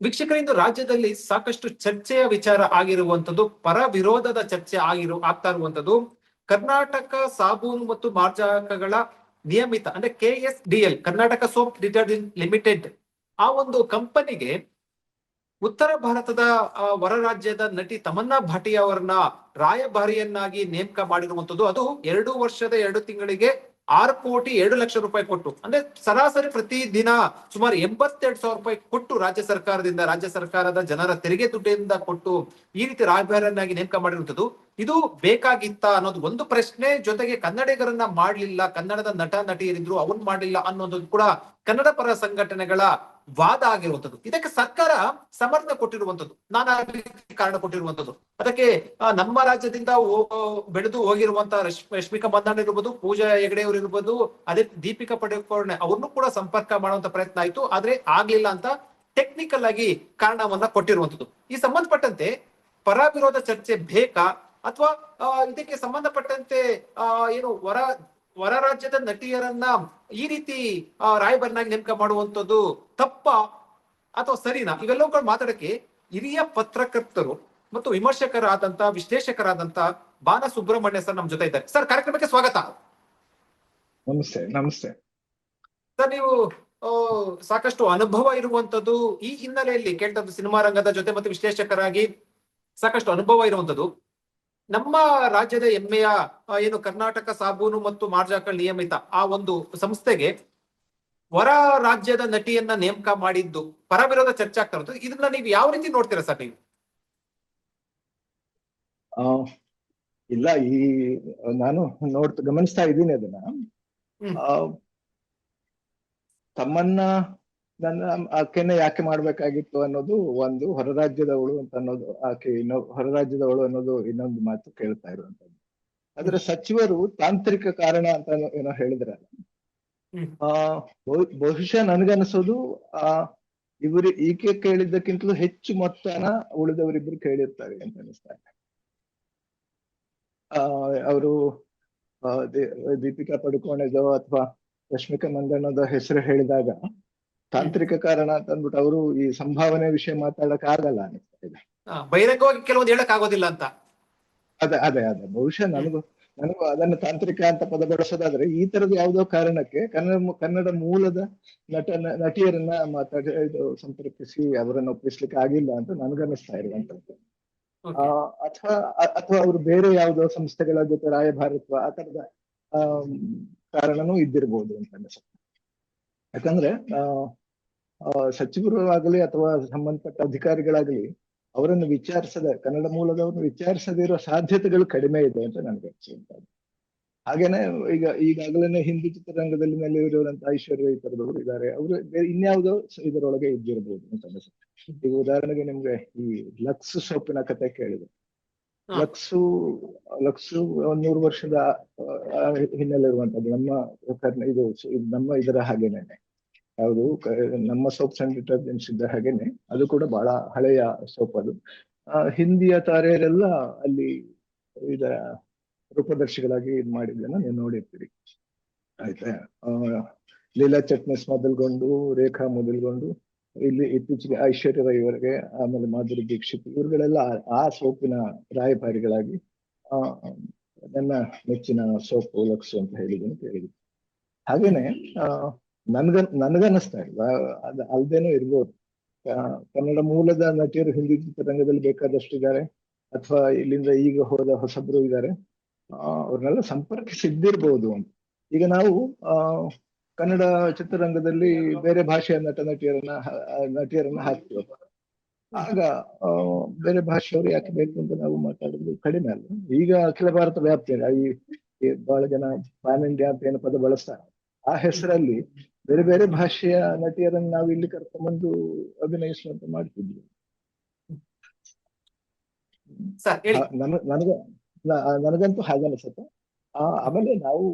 ವೀಕ್ಷಕರಿಂದ ರಾಜ್ಯದಲ್ಲಿ ಸಾಕಷ್ಟು ಚರ್ಚೆಯ ವಿಚಾರ ಆಗಿರುವಂತದ್ದು ಪರ ವಿರೋಧದ ಚರ್ಚೆ ಆಗಿರು, ಆಗ್ತಾ ಇರುವಂತದ್ದು ಕರ್ನಾಟಕ ಸಾಬೂನು ಮತ್ತು ಮಾರ್ಜಕಗಳ ನಿಯಮಿತ, ಅಂದ್ರೆ K S D L Karnataka soap detergent limited, ಆ ಒಂದು ಕಂಪನಿಗೆ ಉತ್ತರ ಭಾರತದ ಹೊರ ರಾಜ್ಯದ ನಟಿ ತಮನ್ನಾ ಭಾಟಿಯವರನ್ನ ರಾಯಭಾರಿಯನ್ನಾಗಿ ನೇಮಕ ಮಾಡಿರುವಂತದ್ದು ಅದು ಎರಡು ವರ್ಷದ ಎರಡು ತಿಂಗಳಿಗೆ ಆರು ಕೋಟಿ ಎರಡು ಲಕ್ಷ ರೂಪಾಯಿ ಕೊಟ್ಟು, ಅಂದ್ರೆ ಸರಾಸರಿ ಪ್ರತಿ ದಿನ ಸುಮಾರು ಎಂಬತ್ತೆರಡು ಸಾವಿರ ರೂಪಾಯಿ ಕೊಟ್ಟು ರಾಜ್ಯ ಸರ್ಕಾರದಿಂದ, ರಾಜ್ಯ ಸರ್ಕಾರದ ಜನರ ತೆರಿಗೆ ದುಡ್ಡಿಂದ ಕೊಟ್ಟು ಈ ರೀತಿ ರಾಯಭಾರಿಯನ್ನಾಗಿ ನೇಮಕ ಮಾಡಿರುವಂತದ್ದು ಇದು ಬೇಕಾಗಿತ್ತ ಅನ್ನೋದು ಒಂದು ಪ್ರಶ್ನೆ. ಜೊತೆಗೆ ಕನ್ನಡಿಗರನ್ನ ಮಾಡ್ಲಿಲ್ಲ, ಕನ್ನಡದ ನಟ, ನಟಿಯರಿದ್ರು, ಅವ್ರು ಮಾಡ್ಲಿಲ್ಲ ಅನ್ನೋದು ಕೂಡ ಕನ್ನಡ ಪರ ಸಂಘಟನೆಗಳ ವಾದ ಆಗಿರುವಂತದ್ದು ಇದಕ್ಕೆ ಸರ್ಕಾರ ಸಮರ್ಥನೆ ಕೊಟ್ಟಿರುವಂತದ್ದು ನಾನಾ ರೀತಿ ಕಾರಣ ಕೊಟ್ಟಿರುವಂತದ್ದು ಅದಕ್ಕೆ ನಮ್ಮ ರಾಜ್ಯದಿಂದ ಬೆಳೆದು ಹೋಗಿರುವಂತಹ ರಶ್ಮಿ ರಶ್ಮಿಕಾ ಮಂದಣ್ಣ ಇರ್ಬೋದು, ಪೂಜಾ ಹೆಗಡೆ ಅವರು ಇರ್ಬೋದು, ಅದೇ ದೀಪಿಕಾ ಪಡುಕೋಣೆ ಅವ್ರನ್ನು ಕೂಡ ಸಂಪರ್ಕ ಮಾಡುವಂತ ಪ್ರಯತ್ನ ಆಯ್ತು. ಆದ್ರೆ ಆಗ್ಲಿಲ್ಲ ಅಂತ ಟೆಕ್ನಿಕಲ್ ಆಗಿ ಕಾರಣವನ್ನ ಕೊಟ್ಟಿರುವಂತದ್ದು ಈ ಸಂಬಂಧಪಟ್ಟಂತೆ ಪರ ವಿರೋಧ ಚರ್ಚೆ ಬೇಕಾ? ಅಥವಾ ಇದಕ್ಕೆ ಸಂಬಂಧಪಟ್ಟಂತೆ ಏನು ಹೊರ ಹೊರ ರಾಜ್ಯದ ನಟಿಯರನ್ನ ಈ ರೀತಿ ರಾಯಭಾರಿನಾಗಿ ನೇಮಕ ಮಾಡುವಂತದ್ದು ತಪ್ಪ ಅಥವಾ ಸರಿನಾ? ಇವೆಲ್ಲವೂ ಕೂಡ ಮಾತಾಡಕ್ಕೆ ಹಿರಿಯ ಪತ್ರಕರ್ತರು ಮತ್ತು ವಿಮರ್ಶಕರಾದಂತ ವಿಶ್ಲೇಷಕರಾದಂತ ಬಾಲ ಸುಬ್ರಹ್ಮಣ್ಯ ಸರ್ ನಮ್ಮ ಜೊತೆ ಇದ್ದಾರೆ. ಸರ್ ಕಾರ್ಯಕ್ರಮಕ್ಕೆ ಸ್ವಾಗತ. ನಮಸ್ತೆ ನಮಸ್ತೆ. ಸರ್ ನೀವು ಸಾಕಷ್ಟು ಅನುಭವ ಇರುವಂತದ್ದು ಈ ಹಿನ್ನೆಲೆಯಲ್ಲಿ ಕೇಳ್ತದ್ದು ಸಿನಿಮಾ ರಂಗದ ಜೊತೆ ಮತ್ತು ವಿಶ್ಲೇಷಕರಾಗಿ ಸಾಕಷ್ಟು ಅನುಭವ ಇರುವಂತದ್ದು ನಮ್ಮ ರಾಜ್ಯದ ಹೆಮ್ಮೆಯ ಏನು ಕರ್ನಾಟಕ ಸಾಬೂನು ಮತ್ತು ಮಾರ್ಜಾಕ ನಿಯಮಿತ ಆ ಒಂದು ಸಂಸ್ಥೆಗೆ ಹೊರ ರಾಜ್ಯದ ನಟಿಯನ್ನ ನೇಮಕ ಮಾಡಿದ್ದು ಪರವಿರೋಧ ಚರ್ಚೆ ಆಗ್ತಾ ಇರೋದು. ಇದನ್ನ ನೀವು ಯಾವ ರೀತಿ ನೋಡ್ತೀರಾ ಸರ್ ನೀವು? ಇಲ್ಲ ಈ ನಾನು ನೋಡ್ತಾ ಗಮನಿಸ್ತಾ ಇದ್ದೀನಿ ಅದನ್ನ. ತಮ್ಮನ್ನ ನನ್ನ ಆಕೆನ ಯಾಕೆ ಮಾಡ್ಬೇಕಾಗಿತ್ತು ಅನ್ನೋದು ಒಂದು ಹೊರರಾಜ್ಯದವಳು ಅಂತ ಅನ್ನೋದು ಆಕೆ ಇನ್ನೊ ಹೊರರಾಜ್ಯದವಳು ಅನ್ನೋದು ಇನ್ನೊಂದು ಮಾತು ಕೇಳ್ತಾ ಇರುವಂತದ್ದು ಆದ್ರೆ ಸಚಿವರು ತಾಂತ್ರಿಕ ಕಾರಣ ಅಂತ ಏನೋ- ಹೇಳಿದ್ರ ಹೇಳಿದ್ರಲ್ಲ ಆ ಬಹು- ಬಹುಶಃ ನನ್ಗನ್ಸೋದು ಆ ಇವರು ಈಕೆ ಕೇಳಿದ್ದಕ್ಕಿಂತಲೂ ಹೆಚ್ಚು ಮೊತ್ತನ ಉಳಿದವರಿಬ್ರು ಕೇಳಿರ್ತಾರೆ ಅಂತ ಅನಿಸ್ತಾ ಇದೆ. ಆ ಅವರು ದೀಪಿಕಾ ಪಡುಕೋಣೆದೋ ಅಥವಾ ರಶ್ಮಿಕಾ ಮಂದಣ್ಣದ ಹೆಸರು ಹೇಳಿದಾಗ ತಾಂತ್ರಿಕ ಕಾರಣ ಅಂತ ಅಂದ್ಬಿಟ್ಟು ಅವರು ಈ ಸಂಭಾವನೆ ವಿಷಯ ಮಾತಾಡಕ್ ಆಗಲ್ಲ ಅನಿಸ್ತಾ ಇದೆ ಬಹಿರಂಗವಾಗಿ ಕೆಲವೊಂದು ಹೇಳಕ್ ಆಗೋದಿಲ್ಲ ಅಂತ. ಅದೇ ಅದೇ ಅದೇ. ಬಹುಶಃ ನನಗೂ ನನಗೂ ಅದನ್ನ ತಾಂತ್ರಿಕ ಅಂತ ಪದ ಬಳಸೋದಾದ್ರೆ ಈ ತರದ ಯಾವುದೋ ಕಾರಣಕ್ಕೆ ಕನ್ನಡ ಕನ್ನಡ ಮೂಲದ ನಟ ನಟಿಯರನ್ನ ಮಾತಾಡಿ ಇದು ಸಂಪರ್ಕಿಸಿ ಅವರನ್ನ ಒಪ್ಪಿಸ್ಲಿಕ್ಕೆ ಆಗಿಲ್ಲ ಅಂತ ನನ್ಗನ್ನಿಸ್ತಾ ಇರುವಂತದ್ದು ಆ, ಅಥವಾ ಅಥವಾ ಅವರು ಬೇರೆ ಯಾವುದೋ ಸಂಸ್ಥೆಗಳ ಜೊತೆ ರಾಯಭಾರತ್ವ ಆ ತರದ ಕಾರಣನೂ ಇದ್ದಿರ್ಬೋದು ಅಂತ ಅನಿಸುತ್ತೆ. ಯಾಕಂದ್ರೆ ಸಚಿವರು ಆಗಲಿ ಅಥವಾ ಸಂಬಂಧಪಟ್ಟ ಅಧಿಕಾರಿಗಳಾಗಲಿ ಅವರನ್ನು ವಿಚಾರಿಸದ, ಕನ್ನಡ ಮೂಲದವ್ರನ್ನ ವಿಚಾರಿಸದೇ ಇರೋ ಸಾಧ್ಯತೆಗಳು ಕಡಿಮೆ ಇದೆ ಅಂತ ನನಗೆ ಅನ್ಸುವಂತದ್ದು ಹಾಗೇನೆ ಈಗ ಈಗಾಗಲೇ ಹಿಂದಿ ಚಿತ್ರರಂಗದಲ್ಲಿ ನೆಲೆಯೂರಿರುವಂತ ಐಶ್ವರ್ಯ ಈ ತರದವರು ಇದ್ದಾರೆ. ಅವರು ಇನ್ಯಾವುದೋ ಇದರೊಳಗೆ ಇದ್ದಿರಬಹುದು ಅಂತ ಅನಿಸುತ್ತೆ. ಈಗ ಉದಾಹರಣೆಗೆ ನಿಮ್ಗೆ ಈ ಲಕ್ಸ್ ಸೋಪಿನ ಕತೆ ಕೇಳಿದೆ. ಲಕ್ಸು ಲಕ್ಸು ನೂರು ವರ್ಷದ ಹಿನ್ನೆಲೆ ಇರುವಂತದ್ದು. ನಮ್ಮ ಇದು ನಮ್ಮ ಇದರ ಹಾಗೇನೆ. ಯಾವುದು ನಮ್ಮ ಸೋಪ್ ಅಂಡ್ ಡಿಟರ್ಜೆಂಟ್ಸ್ ಇದ್ದ ಹಾಗೇನೆ. ಅದು ಕೂಡ ಬಹಳ ಹಳೆಯ ಸೋಪ್ ಅದು. ಹಿಂದಿಯ ತಾರೆಯರೆಲ್ಲ ಅಲ್ಲಿ ಇದರ ರೂಪದರ್ಶಿಗಳಾಗಿ ಇದ್ ಮಾಡಿದ್ದನ್ನ ನೀವು ನೋಡಿರ್ತೀರಿ. ಆಯ್ತಾ? ಲೀಲಾ ಚಟ್ನಿಸ್ ಮೊದಲ್ಗೊಂಡು ರೇಖಾ ಮೊದಲ್ಗೊಂಡು ಇಲ್ಲಿ ಇತ್ತೀಚೆಗೆ ಐಶ್ವರ್ಯ ರೈ ಇವರಿಗೆ, ಆಮೇಲೆ ಮಾಧುರಿ ದೀಕ್ಷಿತ್, ಇವ್ರುಗಳೆಲ್ಲ ಆ- ಸೋಪಿನ ರಾಯಭಾರಿಗಳಾಗಿ, ಆ, ನನ್ನ ನೆಚ್ಚಿನ ಸೋಪ್ ಲಕ್ಸು ಅಂತ ಹೇಳಿದ್ದೀನಿ ಕೇಳಿದ್ವಿ ಹಾಗೇನೆ, ಆ, ನನ್ಗ ನನ್ಗನ್ನಿಸ್ತಾ ಇಲ್ಲ. ಅದ್ ಅಲ್ದೇನೂ ಇರ್ಬೋದು. ಕನ್ನಡ ಮೂಲದ ನಟಿಯರು ಹಿಂದಿ ಚಿತ್ರರಂಗದಲ್ಲಿ ಬೇಕಾದಷ್ಟು ಇದ್ದಾರೆ. ಅಥವಾ ಇಲ್ಲಿಂದ ಈಗ ಹೋದ ಹೊಸಬ್ರು ಇದ್ದಾರೆ. ಅವ್ರನ್ನೆಲ್ಲ ಸಂಪರ್ಕಿಸಿದ್ದಿರ್ಬೋದು ಅಂತ. ಈಗ ನಾವು, ಆ ಕನ್ನಡ ಚಿತ್ರರಂಗದಲ್ಲಿ ಬೇರೆ ಭಾಷೆಯ ನಟ ನಟಿಯರನ್ನ ನಟಿಯರನ್ನ ಹಾಕ್ತೀವಿ ಆಗ ಬೇರೆ ಭಾಷೆಯವರು ಯಾಕೆ ಬೇಕು ಅಂತ ನಾವು ಮಾತಾಡೋದು ಕಡಿಮೆ ಅಲ್ಲ. ಈಗ ಅಖಿಲ ಭಾರತ ವ್ಯಾಪ್ತಿಯಲ್ಲಿ ಈ ಬಹಳ ಜನ ಪ್ಯಾನ್ ಇಂಡಿಯಾ ಅಂತ ಏನು ಪದ ಬಳಸ್ತಾರೆ. ಆ ಹೆಸರಲ್ಲಿ ಬೇರೆ ಬೇರೆ ಭಾಷೆಯ ನಟಿಯರನ್ನು ನಾವು ಇಲ್ಲಿ ಕರ್ಕೊಂಡ್ಬಂದು ಅಭಿನಯಿಸುವಂತ ಮಾಡ್ತಿದ್ವಿ. ನನಗ ನನಗಂತೂ ಹಾಗೆ ಅನ್ಸುತ್ತೆ ಆಮೇಲೆ ನಾವು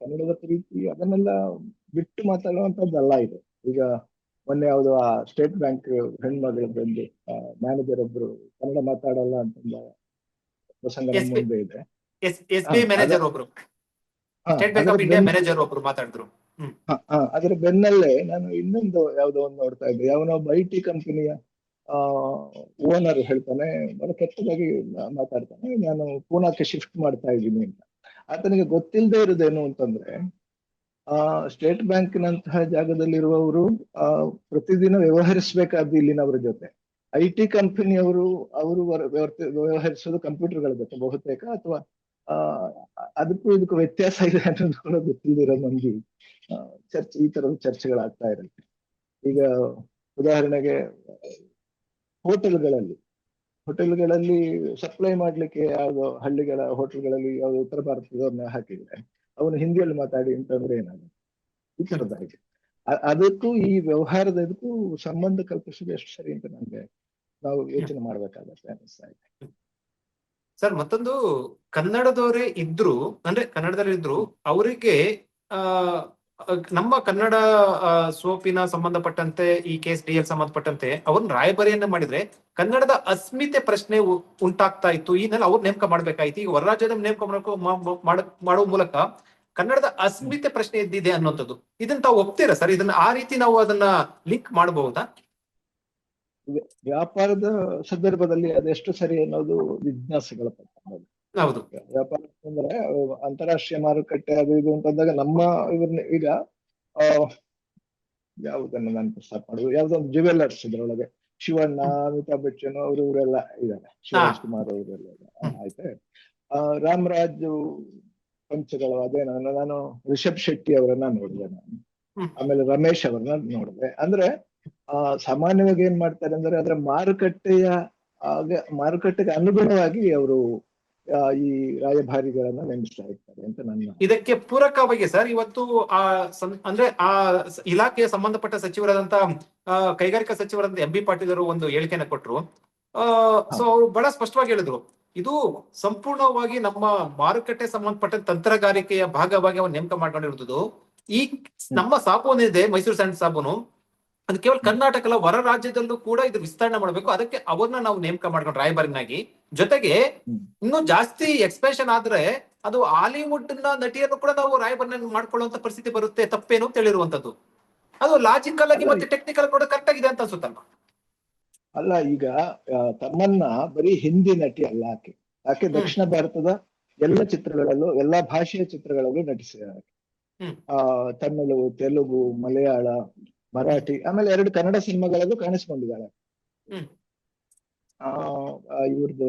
ಕನ್ನಡದ ಪ್ರೀತಿ ಅದನ್ನೆಲ್ಲ ಬಿಟ್ಟು ಮಾತಾಡುವಂತದ್ದಲ್ಲ ಇದು. ಈಗ ಮೊನ್ನೆ ಯಾವ್ದು ಆ ಸ್ಟೇಟ್ ಬ್ಯಾಂಕ್ ಹೆಣ್ಮಗಳು ಬಂದು ಮ್ಯಾನೇಜರ್ ಒಬ್ರು ಕನ್ನಡ ಮಾತಾಡಲ್ಲ ಅಂತಂದ ಪ್ರಸಂಗ ಮುಂದೆ ಇದೆ. ಅದ್ರ ಬೆನ್ನಲ್ಲೇ ನಾನು ಇನ್ನೊಂದು ಯಾವ್ದೋ ಒಂದು ನೋಡ್ತಾ ಇದ್ದೆ. ಯಾವನೊಬ್ಬ ಐ ಟಿ ಕಂಪನಿಯ ಆ ಓನರ್ ಹೇಳ್ತಾನೆ ಬಹಳ ಕೆಟ್ಟದಾಗಿ ಮಾತಾಡ್ತಾನೆ. ನಾನು ಪೂನಾಕ್ಕೆ ಶಿಫ್ಟ್ ಮಾಡ್ತಾ ಇದ್ದೀನಿ ಅಂತ. ಆತನಿಗೆ ಗೊತ್ತಿಲ್ಲದೆ ಇರೋದೇನು ಅಂತಂದ್ರೆ, ಆ, ಸ್ಟೇಟ್ ಬ್ಯಾಂಕ್ನಂತಹ ಜಾಗದಲ್ಲಿರುವವರು, ಆ, ಪ್ರತಿದಿನ ವ್ಯವಹರಿಸಬೇಕಾದ್ದು ಇಲ್ಲಿನವರ ಜೊತೆ. ಐ ಟಿ ಕಂಪನಿಯವರು, ಅವರು ವ್ಯವಹರಿಸೋದು ಕಂಪ್ಯೂಟರ್ಗಳ ಜೊತೆ ಬಹುತೇಕ, ಅಥವಾ, ಆ, ಅದಕ್ಕೂ ಇದಕ್ಕೂ ವ್ಯತ್ಯಾಸ ಇದೆ ಅನ್ನೋದು ಕೂಡ ಗೊತ್ತಿಲ್ಲದಿರೋ ಮಂದಿ ಚರ್ಚೆ, ಈ ತರದ ಚರ್ಚೆಗಳಾಗ್ತಾ ಇರುತ್ತೆ. ಈಗ ಉದಾಹರಣೆಗೆ ಹೋಟೆಲ್ಗಳಲ್ಲಿ ಹೋಟೆಲ್ಗಳಲ್ಲಿ ಸಪ್ಲೈ ಮಾಡ್ಲಿಕ್ಕೆ ಯಾವುದೋ ಹಳ್ಳಿಗಳ ಹೋಟೆಲ್ಗಳಲ್ಲಿ ಯಾವುದೋ ಉತ್ತರ ಭಾರತದವ್ರನ್ನ ಹಾಕಿದ್ರೆ, ಅವನು ಹಿಂದಿಯಲ್ಲಿ ಮಾತಾಡಿ ಅಂತಂದ್ರೆ ಏನಾಗುತ್ತೆ? ಈ ತರದಾಗಿ ಅದಕ್ಕೂ ಈ ವ್ಯವಹಾರದ ಇದಕ್ಕೂ ಸಂಬಂಧ ಕಲ್ಪಿಸೋದು ಎಷ್ಟು ಸರಿ ಅಂತ ನಮ್ಗೆ ನಾವು ಯೋಚನೆ ಮಾಡ್ಬೇಕಾಗತ್ತೆ ಅನಿಸ್ತಾ ಇದೆ. ಸರ್, ಮತ್ತೊಂದು ಕನ್ನಡದವರೇ ಇದ್ರು, ಅಂದ್ರೆ ಕನ್ನಡದಲ್ಲಿ ಇದ್ರು ಅವರಿಗೆ, ಆ ನಮ್ಮ ಕನ್ನಡ ಸೋಪಿನ ಸಂಬಂಧಪಟ್ಟಂತೆ, ಈ ಕೇಸ್ ಡಿ ಎಲ್ ಸಂಬಂಧಪಟ್ಟಂತೆ, ಅವ್ರನ್ನ ರಾಯಭಾರಿಯನ್ನ ಮಾಡಿದ್ರೆ ಕನ್ನಡದ ಅಸ್ಮಿತೆ ಪ್ರಶ್ನೆ ಉಂಟಾಗ್ತಾ ಇತ್ತು. ನೆಲ ಅವ್ರು ನೇಮಕ ಮಾಡ್ಬೇಕಾಯ್ತು. ಈಗ ಹೊರ ರಾಜ್ಯದ ನೇಮಕ ಮಾಡುವ ಮೂಲಕ ಕನ್ನಡದ ಅಸ್ಮಿತೆ ಪ್ರಶ್ನೆ ಎದ್ದಿದೆ ಅನ್ನೋಂಥದ್ದು. ಇದನ್ನ ತಾವು ಒಪ್ತೀರಾ ಸರ್? ಇದನ್ನ ಆ ರೀತಿ ನಾವು ಅದನ್ನ ಲಿಂಕ್ ಮಾಡಬಹುದಾ? ವ್ಯಾಪಾರದ ಸಂದರ್ಭದಲ್ಲಿ ಅದೆಷ್ಟು ಸರಿ ಅನ್ನೋದು ಜಿಜ್ಞಾಸೆಗಳ. ಹೌದು. ವ್ಯಾಪಾರ ಅಂದ್ರೆ ಅಂತಾರಾಷ್ಟ್ರೀಯ ಮಾರುಕಟ್ಟೆ ಅದು ಇದು ಅಂತಂದಾಗ ನಮ್ಮ ಇವ್ರನ್ನ ಈಗ ಆ ಯಾವುದನ್ನ ನಾನು ಪ್ರಸ್ತಾಪ ಮಾಡುದು ಯಾವ್ದೊಂದು ಜುವೆಲ್ಲರ್ಸ್ ಜ್ಯುವೆಲ್ಲರ್ಸ್ ಇದ್ರೊಳಗೆ ಶಿವಣ್ಣ ಅಮಿತಾಬ್ ಬಚ್ಚನ್ ಅವರು ಇವರೆಲ್ಲ ಇದ್ದಾರೆ. ಶಿವರಾಜ್ ಕುಮಾರ್ ಅವರೆಲ್ಲ ಆಯ್ತೆ? ಆ ರಾಮರಾಜ್ ಪಂಚಗಳು ಅದೇ ನಾನು ನಾನು ರಿಷಬ್ ಶೆಟ್ಟಿ ಅವರನ್ನ ನೋಡಿದೆ ನಾನು. ಆಮೇಲೆ ರಮೇಶ್ ಅವರನ್ನ ನೋಡಿದೆ. ಅಂದ್ರೆ ಆ ಸಾಮಾನ್ಯವಾಗಿ ಏನ್ ಮಾಡ್ತಾರೆ ಅಂದ್ರೆ ಅದರ ಮಾರುಕಟ್ಟೆಯ ಮಾರುಕಟ್ಟೆಗೆ ಅನುಗುಣವಾಗಿ ಅವರು ಈ ರಾಯಭಾರಿಗಳನ್ನ ನೇಮಿಸ್ತಾ ಇರ್ತಾರೆ ಅಂತ ನನ್ನ ಇದಕ್ಕೆ ಪೂರಕವಾಗಿ ಸರ್ ಇವತ್ತು ಆ ಅಂದ್ರೆ ಆ ಇಲಾಖೆಯ ಸಂಬಂಧಪಟ್ಟ ಸಚಿವರಾದಂತಹ ಕೈಗಾರಿಕಾ ಸಚಿವರಾದಂತ ಎಂ ಬಿ ಪಾಟೀಲ್ ಅವರು ಒಂದು ಹೇಳಿಕೆನ ಕೊಟ್ರು. ಸೊ ಅವರು ಬಹಳ ಸ್ಪಷ್ಟವಾಗಿ ಹೇಳಿದ್ರು. ಇದು ಸಂಪೂರ್ಣವಾಗಿ ನಮ್ಮ ಮಾರುಕಟ್ಟೆ ಸಂಬಂಧಪಟ್ಟ ತಂತ್ರಗಾರಿಕೆಯ ಭಾಗವಾಗಿ ಅವನು ನೇಮಕ ಮಾಡ್ಕೊಂಡಿರುವುದು ಈ ನಮ್ಮ ಸಾಬೂನು ಇದೆ ಮೈಸೂರು ಸ್ಯಾಂಡ್ ಸಾಬೂನು ಅದು ಕೇವಲ ಕರ್ನಾಟಕ ಅಲ್ಲ ಹೊರ ರಾಜ್ಯದಲ್ಲೂ ಕೂಡ ಇದು ವಿಸ್ತರಣೆ ಮಾಡಬೇಕು. ಅದಕ್ಕೆ ಅವ್ರನ್ನ ನಾವು ನೇಮಕ ಮಾಡ್ಕೊಂಡು ರಾಯಭಾರಿನಾಗಿ ಜೊತೆಗೆ ಇನ್ನು ಜಾಸ್ತಿ ಎಕ್ಸ್ಪ್ರೆಷನ್ ಆದ್ರೆ ಅದು ಹಾಲಿವುಡ್ನ ನಟಿಯನ್ನು ಕೂಡ ನಾವು ರಾಯಭರಣ ಮಾಡ್ಕೊಳ್ಳುವಂತ ಪರಿಸ್ಥಿತಿ ಬರುತ್ತೆ ತಪ್ಪೇನು ಅಂತ ಹೇಳಿರುವಂತದ್ದು ಅದು ಲಾಜಿಕಲ್ ಆಗಿ ಮತ್ತೆ ಟೆಕ್ನಿಕಲ್ ಕೂಡ ಕರೆಕ್ಟ್ ಆಗಿದೆ ಅಂತ ಅನ್ಸುತ್ತಲ್ವಾ? ಅಲ್ಲ ಈಗ ತಮ್ಮನ್ನ ಬರೀ ಹಿಂದಿ ನಟಿ ಅಲ್ಲ ಆಕೆ. ಆಕೆ ದಕ್ಷಿಣ ಭಾರತದ ಎಲ್ಲ ಚಿತ್ರಗಳಲ್ಲೂ ಎಲ್ಲಾ ಭಾಷೆಯ ಚಿತ್ರಗಳಲ್ಲೂ ನಟಿಸಿದ್ದಾರೆ. ಆ ತಮಿಳು ತೆಲುಗು ಮಲಯಾಳ ಮರಾಠಿ ಆಮೇಲೆ ಎರಡು ಕನ್ನಡ ಸಿನಿಮಾಗಳಲ್ಲೂ ಕಾಣಿಸ್ಕೊಂಡಿದ್ದಾಳೆ ಹ್ಮ್. ಆ ಸ್ವಾಮಿ ಇವ್ರದ್ದು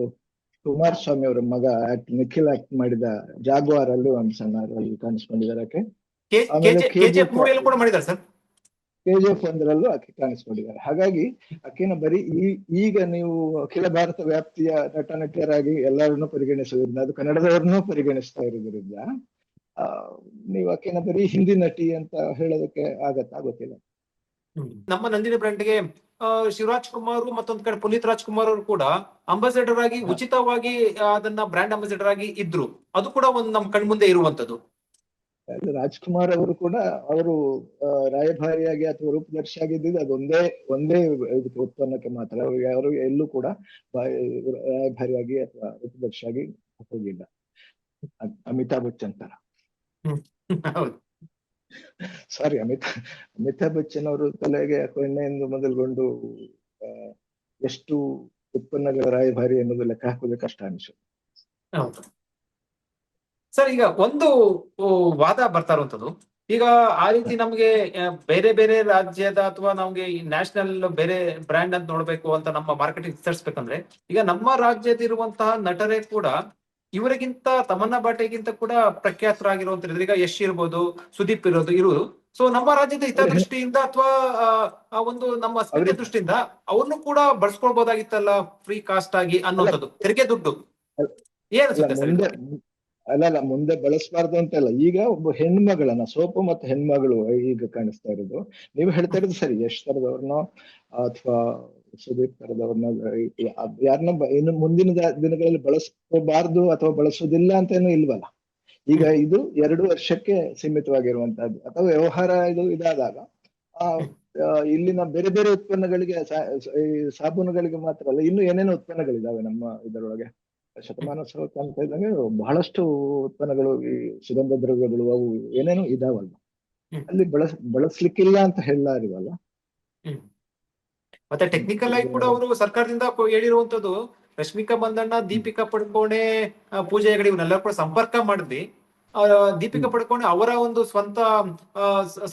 ಕುಮಾರಸ್ವಾಮಿ ಅವರ ಮಗ ಆಕ್ಟ್ ನಿಖಿಲ್ ಆಕ್ಟ್ ಮಾಡಿದ ಜಾಗ್ವಾರ್ ಅಲ್ಲಿ ಒಂದು ಸಣ್ಣ ಕಾಣಿಸ್ಕೊಂಡಿದ್ದಾರೆ ಆಕೆ. ಆಮೇಲೆ ಕೆಜಿಎಫ್ ಒಂದರಲ್ಲೂ ಆಕೆ ಕಾಣಿಸ್ಕೊಂಡಿದ್ದಾರೆ. ಹಾಗಾಗಿ ಆಕೆನ ಬರೀ ಈ ಈಗ ನೀವು ಅಖಿಲ ಭಾರತ ವ್ಯಾಪ್ತಿಯ ನಟ ನಟಿಯರಾಗಿ ಎಲ್ಲರನ್ನೂ ಪರಿಗಣಿಸೋದ್ರಿಂದ ಅದು ಕನ್ನಡದವ್ರನ್ನೂ ಪರಿಗಣಿಸ್ತಾ ಇರೋದ್ರಿಂದ ಆ ನೀವು ಆಕೆನ ಬರೀ ಹಿಂದಿ ನಟಿ ಅಂತ ಹೇಳೋದಕ್ಕೆ ಆಗತ್ತಾ ಗೊತ್ತಿಲ್ಲ. ನಮ್ಮ ನಂದಿನಿ ಬ್ರ್ಯಾಂಡ್ಗೆ ಶಿವರಾಜ್ ಕುಮಾರ್ ಮತ್ತೊಂದ್ ಕಡೆ ಪುನೀತ್ ರಾಜ್ಕುಮಾರ್ ಅವರು ಕೂಡ ಅಂಬಾಸಿಡರ್ ಆಗಿ. ಉಚಿತವಾಗಿ ಅದನ್ನ ಬ್ರಾಂಡ್ ಅಂಬಾಸಿಡರ್ ಆಗಿ ಇದ್ರು. ಅದು ಕೂಡ ಒಂದು ನಮ್ ಕಣ್ಮುಂದೆ ಇರುವಂತದ್ದು. ರಾಜ್ಕುಮಾರ್ ಅವರು ಕೂಡ ಅವರು ರಾಯಭಾರಿಯಾಗಿ ಅಥವಾ ರೂಪದರ್ಶಿಯಾಗಿದ್ದು ಅದೊಂದೇ ಒಂದೇ ಉತ್ಪನ್ನಕ್ಕೆ ಮಾತ್ರ. ಅವ್ರಿಗೆ ಅವರು ಎಲ್ಲೂ ಕೂಡ ರಾಯಭಾರಿಯಾಗಿ ಅಥವಾ ರೂಪದರ್ಶಿಯಾಗಿ ಹೋಗಿಲ್ಲ. ಅಮಿತಾಭ್ ಅಮಿತಾಬ್ ಬಚ್ಚನ್ ತರ. ಹೌದು. ಸಾರಿ ಅಮಿತಾ ಅಮಿತಾಬ್ ಬಚ್ಚನ್ ಅವರು ತಲೆಗೆ ಎಣ್ಣೆಯಿಂದ ಮೊದಲುಗೊಂಡು ಎಷ್ಟು ಉತ್ಪನ್ನಗಳ ರಾಯಭಾರಿ ಅನ್ನೋದು ಲೆಕ್ಕ ಹಾಕೋದು ಕಷ್ಟ ಅನಿಸುತ್ತೆ. ಸರ್, ಈಗ ಒಂದು ವಾದ ಬರ್ತಾ ಇರುವಂತದ್ದು ಈಗ ಆ ರೀತಿ ನಮ್ಗೆ ಬೇರೆ ಬೇರೆ ರಾಜ್ಯದ ಅಥವಾ ನಮ್ಗೆ ನ್ಯಾಷನಲ್ ಬೇರೆ ಬ್ರ್ಯಾಂಡ್ ಅಂತ ನೋಡ್ಬೇಕು ಅಂತ ನಮ್ಮ ಮಾರ್ಕೆಟಿಂಗ್ ವಿಸ್ತರಿಸ್ಬೇಕಂದ್ರೆ ಈಗ ನಮ್ಮ ರಾಜ್ಯದಿರುವಂತಹ ನಟರೇ ಕೂಡ ಇವರಿಗಿಂತ ತಮನ್ನ ಬಾಟೆಗಿಂತ ಕೂಡ ಪ್ರಖ್ಯಾತರಾಗಿರುವಂತ ಈಗ ಯಶ್ ಇರ್ಬೋದು ಸುದೀಪ್ ಇರೋದು ಇರುವುದು. ಸೊ ನಮ್ಮ ರಾಜ್ಯದ ಹಿತದೃಷ್ಟಿಯಿಂದ ಅಥವಾ ಆ ಒಂದು ನಮ್ಮ ಸ್ಪರ್ಧೆ ದೃಷ್ಟಿಯಿಂದ ಅವ್ರನ್ನು ಕೂಡ ಬಳಸ್ಕೊಳ್ಬಹುದಾಗಿತ್ತಲ್ಲ ಫ್ರೀ ಕಾಸ್ಟ್ ಆಗಿ ಅನ್ನೋದು ತೆರಿಗೆ ದುಡ್ಡು. ಅಲ್ಲ ಅಲ್ಲ ಅಲ್ಲ ಮುಂದೆ ಬಳಸಬಾರ್ದು ಅಂತಲ್ಲ ಈಗ ಒಬ್ಬ ಹೆಣ್ಮಗಳನ್ನ ಸೋಪು ಮತ್ತು ಹೆಣ್ಮಗಳು ಈಗ ಕಾಣಿಸ್ತಾ ಇರೋದು. ನೀವು ಹೇಳ್ತಾ ಇರೋದು ಸರಿ ಯಶ್ ತರದವ್ರನ್ನೋ ಅಥವಾ ಸುದೀಪ್ ಕರೆದವ್ರನ್ನ ಯಾರನ್ನ ಇನ್ನು ಮುಂದಿನ ದಿನಗಳಲ್ಲಿ ಬಳಸಬಾರ್ದು ಅಥವಾ ಬಳಸೋದಿಲ್ಲ ಅಂತ ಏನು ಇಲ್ವಲ್ಲ. ಈಗ ಇದು ಎರಡು ವರ್ಷಕ್ಕೆ ಸೀಮಿತವಾಗಿರುವಂತಹದ್ದು. ಅಥವಾ ವ್ಯವಹಾರ ಇದು ಇದಾದಾಗ ಆ ಇಲ್ಲಿನ ಬೇರೆ ಬೇರೆ ಉತ್ಪನ್ನಗಳಿಗೆ ಸಾಬೂನುಗಳಿಗೆ ಮಾತ್ರ ಅಲ್ಲ ಇನ್ನು ಏನೇನೋ ಉತ್ಪನ್ನಗಳಿದಾವೆ ನಮ್ಮ ಇದರೊಳಗೆ? ಶತಮಾನೋತ್ಸವ ಅಂತ ಇದ್ದಂಗೆ ಬಹಳಷ್ಟು ಉತ್ಪನ್ನಗಳು ಈ ಸುಗಂಧ ದ್ರವ್ಯಗಳು ಅವು ಏನೇನು ಇದಾವಲ್ಲ. ಅಲ್ಲಿ ಬಳಸ್ ಬಳಸ್ಲಿಕ್ಕಿಲ್ಲ ಅಂತ ಹೇಳಲಾರಿವಲ್ಲ. ಮತ್ತೆ ಟೆಕ್ನಿಕಲ್ ಆಗಿ ಕೂಡ ಅವರು ಸರ್ಕಾರದಿಂದ ಹೇಳಿರುವಂತದ್ದು ರಶ್ಮಿಕಾ ಮಂದಣ್ಣ ದೀಪಿಕಾ ಪಡ್ಕೋಣೆ ಪೂಜೆ ಹೆಗಡೆ ಇವನ್ನೆಲ್ಲ ಕೂಡ ಸಂಪರ್ಕ ಮಾಡಿದ್ವಿ. ದೀಪಿಕಾ ಪಡ್ಕೋಣೆ ಅವರ ಒಂದು ಸ್ವಂತ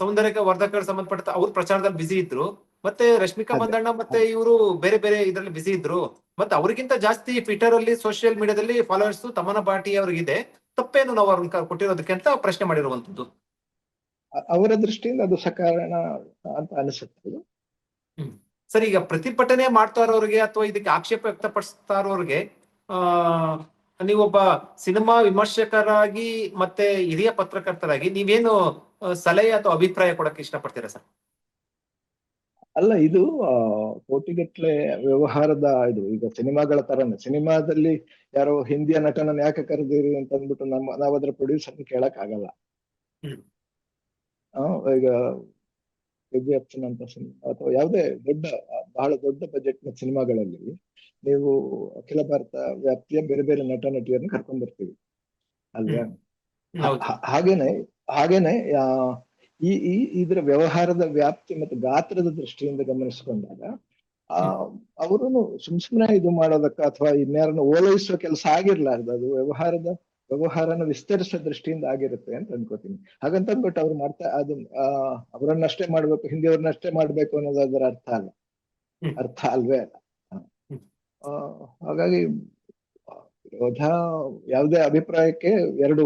ಸೌಂದರ್ಯಕ್ಕೆ ವರ್ಧಕ ಸಂಬಂಧಪಟ್ಟ ಅವ್ರ ಪ್ರಚಾರದಲ್ಲಿ ಬಿಸಿ ಇದ್ರು. ಮತ್ತೆ ರಶ್ಮಿಕಾ. ಮಂದಣ್ಣ ಮತ್ತೆ ಇವರು ಬೇರೆ ಬೇರೆ ಇದರಲ್ಲಿ ಬಿಸಿ ಇದ್ರು. ಮತ್ತೆ ಅವ್ರಿಗಿಂತ ಜಾಸ್ತಿ ಟ್ವಿಟರ್ ಅಲ್ಲಿ ಸೋಷಿಯಲ್ ಮೀಡಿಯಾದಲ್ಲಿ ಫಾಲೋವರ್ಸ್ ತಮನ ಪಾರ್ಟಿ ಅವ್ರಿಗಿದೆ ತಪ್ಪೇನು ನಾವು ಅವ್ರನ್ನ ಕೊಟ್ಟಿರೋದಕ್ಕೆ ಅಂತ ಪ್ರಶ್ನೆ ಮಾಡಿರುವಂತದ್ದು ಅವರ ದೃಷ್ಟಿಯಿಂದ ಅದು ಸಕಾರಣ ಅಂತ ಅನಿಸುತ್ತೆ. ಸರ್ ಈಗ ಪ್ರತಿಭಟನೆ ಮಾಡ್ತಾ ಇರೋರಿಗೆ ಅಥವಾ ಇದಕ್ಕೆ ಆಕ್ಷೇಪ ವ್ಯಕ್ತಪಡಿಸ್ತಾ ಇರೋರಿಗೆ ಆ ನೀವೊಬ್ಬ ಸಿನಿಮಾ ವಿಮರ್ಶಕರಾಗಿ ಮತ್ತೆ ಹಿರಿಯ ಪತ್ರಕರ್ತರಾಗಿ ನೀವೇನು ಸಲಹೆ ಅಥವಾ ಅಭಿಪ್ರಾಯ ಕೊಡಕ್ಕೆ ಇಷ್ಟಪಡ್ತೀರಾ ಸರ್? ಅಲ್ಲ ಇದು ಕೋಟಿಗಟ್ಟಲೆ ಕೋಟಿಗಟ್ಲೆ ವ್ಯವಹಾರದ ಇದು ಈಗ ಸಿನಿಮಾಗಳ ತರನೇ. ಸಿನಿಮಾದಲ್ಲಿ ಯಾರೋ ಹಿಂದಿಯ ನಟನನ್ನ ಯಾಕೆ ಕರೆದಿರಿ ಅಂತ ಅಂದ್ಬಿಟ್ಟು ನಮ್ಮ ನಾವು ಅದರ ಪ್ರೊಡ್ಯೂಸರ್ ಕೇಳಕ್ ಆಗಲ್ಲ ಹ್ಮ್. ವಿಜಯಪ್ಸನ್ ಅಂತ ಸಿನಿಮಾ ಅಥವಾ ಯಾವುದೇ ದೊಡ್ಡ ಬಹಳ ದೊಡ್ಡ ಬಜೆಟ್ನ ಸಿನಿಮಾಗಳಲ್ಲಿ ನೀವು ಅಖಿಲ ಭಾರತ ವ್ಯಾಪ್ತಿಯ ಬೇರೆ ಬೇರೆ ನಟ ನಟಿಯರನ್ನ ಕರ್ಕೊಂಡ್ ಬರ್ತೀವಿ. ಅಲ್ವಾ? ಹಾಗೇನೆ ಹಾಗೇನೆ ಈ ಈ ಇದರ ವ್ಯವಹಾರದ ವ್ಯಾಪ್ತಿ ಮತ್ತು ಗಾತ್ರದ ದೃಷ್ಟಿಯಿಂದ ಗಮನಿಸಿಕೊಂಡಾಗ ಆ ಅವರು ಸುಮ್ ಸುಮ್ನೆ ಇದು ಮಾಡೋದಕ್ಕ ಅಥವಾ ಇನ್ಯಾರನ್ನ ಓಲೈಸುವ ಕೆಲಸ ಆಗಿರ್ಲಾರ್ದು ಅದು ವ್ಯವಹಾರದ ವ್ಯವಹಾರನ ವಿಸ್ತರಿಸೋ ದೃಷ್ಟಿಯಿಂದ ಆಗಿರುತ್ತೆ ಅಂತ ಅನ್ಕೋತೀನಿ. ಹಾಗಂತ ಅಂದ್ಬಿಟ್ಟು ಅವ್ರು ಮಾಡ್ತಾ ಅದು ಆ ಅವರನ್ನಷ್ಟೇ ಮಾಡ್ಬೇಕು ಹಿಂದಿಯವ್ರನ್ನಷ್ಟೇ ಮಾಡ್ಬೇಕು ಅನ್ನೋದು ಅದರ ಅರ್ಥ ಅಲ್ಲ. ಅರ್ಥ ಅಲ್ವೇ ಅಲ್ಲ. ಹಾಗಾಗಿ ವಿರೋಧ ಯಾವುದೇ ಅಭಿಪ್ರಾಯಕ್ಕೆ ಎರಡು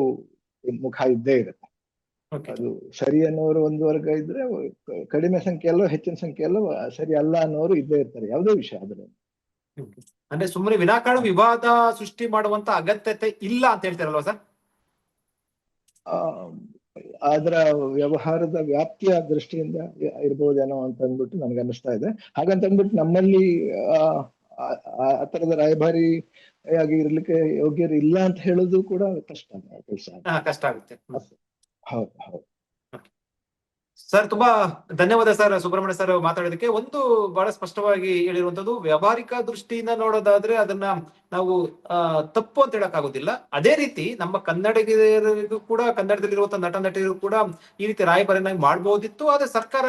ಮುಖ ಇದ್ದೇ ಇರುತ್ತೆ. ಅದು ಸರಿ ಅನ್ನೋರು ಒಂದು ವರ್ಗ ಇದ್ರೆ ಕಡಿಮೆ ಸಂಖ್ಯೆಯಲ್ಲೋ ಹೆಚ್ಚಿನ ಸಂಖ್ಯೆಯಲ್ಲೋ ಸರಿ ಅಲ್ಲ ಅನ್ನೋರು ಇದ್ದೇ ಇರ್ತಾರೆ. ಯಾವುದೇ ವಿಷಯ ಆದ್ರೆ. ಅಂದ್ರೆ ಸುಮ್ಮನೆ ವಿನಾಕಾರಣ ವಿವಾದ ಸೃಷ್ಟಿ ಮಾಡುವಂತ ಅಗತ್ಯತೆ ಇಲ್ಲ ಅಂತ ಹೇಳ್ತಾರಲ್ವಾ ಸರ್? ಆ ಅದರ ವ್ಯವಹಾರದ ವ್ಯಾಪ್ತಿಯ ದೃಷ್ಟಿಯಿಂದ ಇರ್ಬೋದೇನೋ ಅಂತ ಅಂದ್ಬಿಟ್ಟು ನನಗೆ ಅನ್ನಿಸ್ತಾ ಇದೆ. ಹಾಗಂತ ಅಂದ್ಬಿಟ್ಟು ನಮ್ಮಲ್ಲಿ ಆ ತರದ ರಾಯಭಾರಿ ಆಗಿ ಇರ್ಲಿಕ್ಕೆ ಯೋಗ್ಯರು ಇಲ್ಲ ಅಂತ ಹೇಳೋದು ಕೂಡ ಕಷ್ಟ ಕಷ್ಟ ಆಗುತ್ತೆ. ಹೌದು ಹೌದು. ಸರ್ ತುಂಬಾ ಧನ್ಯವಾದ ಸರ್ ಸುಬ್ರಹ್ಮಣ್ಯ ಸರ್ ಮಾತಾಡೋದಕ್ಕೆ ಒಂದು ಬಹಳ ಸ್ಪಷ್ಟವಾಗಿ ಹೇಳಿರುವಂತದ್ದು ವ್ಯಾವಹಾರಿಕ ದೃಷ್ಟಿಯಿಂದ ನೋಡೋದಾದ್ರೆ ಅದನ್ನ ನಾವು ತಪ್ಪು ಅಂತ ಹೇಳಕ್ ಆಗೋದಿಲ್ಲ ಅದೇ ರೀತಿ ನಮ್ಮ ಕನ್ನಡಿಗರಿಗೂ ಕೂಡ ಕನ್ನಡದಲ್ಲಿರುವಂತಹ ನಟ ನಟಿಯರು ಕೂಡ ಈ ರೀತಿ ರಾಯಭಾರಿಯನ್ನಾಗಿ ಮಾಡಬಹುದಿತ್ತು ಆದ್ರೆ ಸರ್ಕಾರ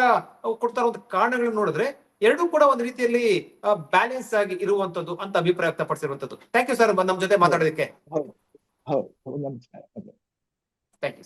ಕೊಡ್ತಾ ಇರುವಂತ ಕಾರಣಗಳನ್ನ ನೋಡಿದ್ರೆ ಎರಡೂ ಕೂಡ ಒಂದು ರೀತಿಯಲ್ಲಿ ಬ್ಯಾಲೆನ್ಸ್ ಆಗಿ ಇರುವಂತದ್ದು ಅಂತ ಅಭಿಪ್ರಾಯ ವ್ಯಕ್ತಪಡಿಸಿರುವಂತದ್ದು. ಥ್ಯಾಂಕ್ ಯು ಸರ್ ನಮ್ಮ ಜೊತೆ ಮಾತಾಡೋದಕ್ಕೆ ಥ್ಯಾಂಕ್ ಯು